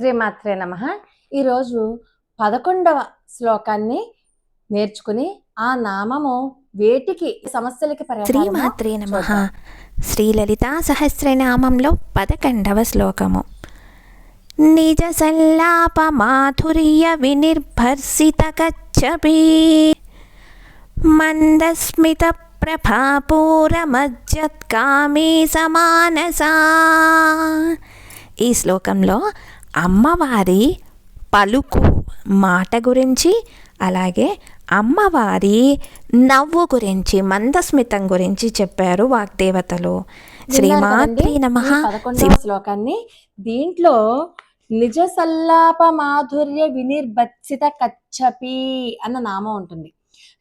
శ్రీమాత్రే నమ. ఈరోజు పదకొండవ శ్లోకాన్ని నేర్చుకుని ఆ నామము వేటికి సమస్యలకి శ్రీమాత్రే నమ. శ్రీలలితా సహస్రనామంలో పదకొండవ శ్లోకము. నిజ సల్లాప మాధుర్య వినిర్భర్సిత కచ్చపి మందస్మిత ప్రభాపూరమజ్జత్కామీ సమానసా. ఈ శ్లోకంలో అమ్మవారి పలుకు మాట గురించి అలాగే అమ్మవారి నవ్వు గురించి మందస్మితం గురించి చెప్పారు వాగ్దేవతలు. శ్రీమాత్రి? నమ. శ్లోకాన్ని. దీంట్లో నిజ సల్లాప మాధుర్య వినిర్భత్సిత కచ్చపి అన్న నామం ఉంటుంది.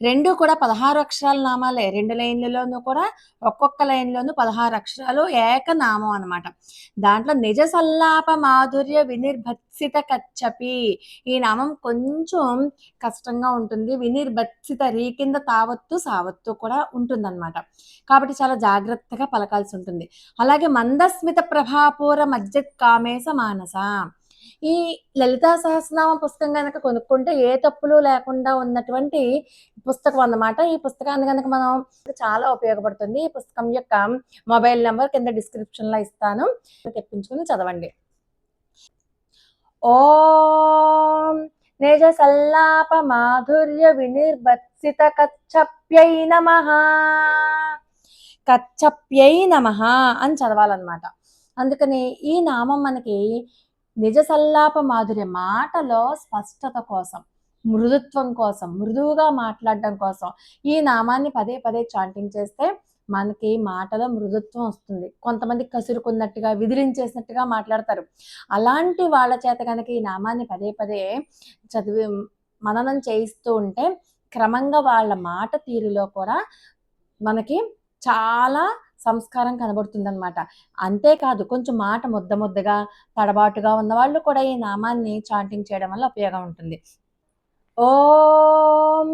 రెండు కూడా పదహారు అక్షరాల నామాలే. రెండు లైన్లలోనూ కూడా ఒక్కొక్క లైన్లోనూ పదహారు అక్షరాలు ఏక నామం అన్నమాట. దాంట్లో నిజ సల్లాప మాధుర్య వినిర్భత్సిత కచ్చపి. ఈ నామం కొంచెం కష్టంగా ఉంటుంది. వినిర్భత్సిత రీ కింద తావత్తు సావత్తు కూడా ఉంటుందన్నమాట. కాబట్టి చాలా జాగ్రత్తగా పలకాల్సి ఉంటుంది. అలాగే మందస్మిత ప్రభాపూర మధ్య కామేశ మానస. ఈ లలితా సహస్రనామ పుస్తకం కనుక కొనుక్కుంటే ఏ తప్పులు లేకుండా ఉన్నటువంటి పుస్తకం అన్నమాట. ఈ పుస్తకాన్ని కనుక మనం చాలా ఉపయోగపడుతుంది. ఈ పుస్తకం యొక్క మొబైల్ నెంబర్ కింద డిస్క్రిప్షన్లో ఇస్తాను. తెప్పించుకుని చదవండి. ఓం నిజ సల్లాప మాధుర్య వినిర్భత్సిత కచ్చప్యై నమ. కచ్చప్యై నమ అని చదవాలన్నమాట. అందుకని ఈ నామం మనకి నిజ సల్లాప మాధుర్య మాటలో స్పష్టత కోసం మృదుత్వం కోసం మృదువుగా మాట్లాడడం కోసం ఈ నామాన్ని పదే పదే చాంటింగ్ చేస్తే మనకి మాటలో మృదుత్వం వస్తుంది. కొంతమంది కసురుకున్నట్టుగా విదిలించేసినట్టుగా మాట్లాడతారు. అలాంటి వాళ్ళ చేత కనుక ఈ నామాన్ని పదే పదే చదివి మననం చేయిస్తూ ఉంటే క్రమంగా వాళ్ళ మాట తీరులో కూడా మనకి చాలా సంస్కారం కనబడుతుందన్నమాట. అంతేకాదు కొంచెం మాట ముద్ద ముద్దగా తడబాటుగా ఉన్న వాళ్ళు కూడా ఈ నామాన్ని చాంటింగ్ చేయడం వల్ల ఉపయోగం ఉంటుంది. ఓం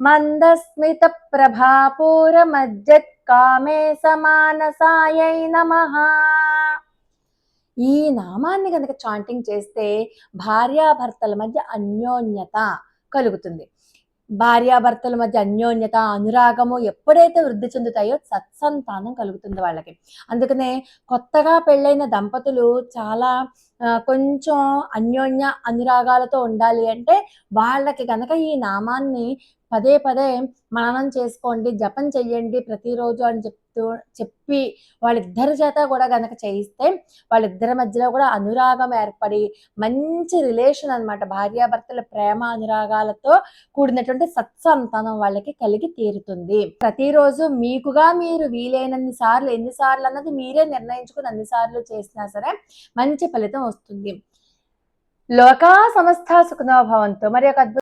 మందస్మిత ప్రభాపూర మజ్జత్ కామే సమానసాయై నమ. ఈ నామాన్ని కనుక చాంటింగ్ చేస్తే భార్యాభర్తల మధ్య అన్యోన్యత కలుగుతుంది. భార్యాభర్తల మధ్య అన్యోన్యత అనురాగము ఎప్పుడైతే వృద్ధి చెందుతాయో సత్సంతానం కలుగుతుంది వాళ్ళకి. అందుకనే కొత్తగా పెళ్ళైన దంపతులు చాలా కొంచెం అన్యోన్య అనురాగాలతో ఉండాలి అంటే వాళ్ళకి కనుక ఈ నామాన్ని పదే పదే మననం చేసుకోండి జపం చెయ్యండి ప్రతిరోజు అని చెప్తూ చెప్పి వాళ్ళిద్దరి చేత కూడా గనక చేయిస్తే వాళ్ళిద్దరి మధ్యలో కూడా అనురాగం ఏర్పడి మంచి రిలేషన్ అనమాట భార్యాభర్తల ప్రేమ అనురాగాలతో కూడినటువంటి సత్సంతానం వాళ్ళకి కలిగి తీరుతుంది. ప్రతిరోజు మీకుగా మీరు వీలైనన్ని సార్లు ఎన్నిసార్లు అన్నది మీరే నిర్ణయించుకుని అన్ని సార్లు చేసినా సరే మంచి ఫలితం వస్తుంది. లోకా సమస్త సుఖనోభవంతో మరి ఒక అద్భుత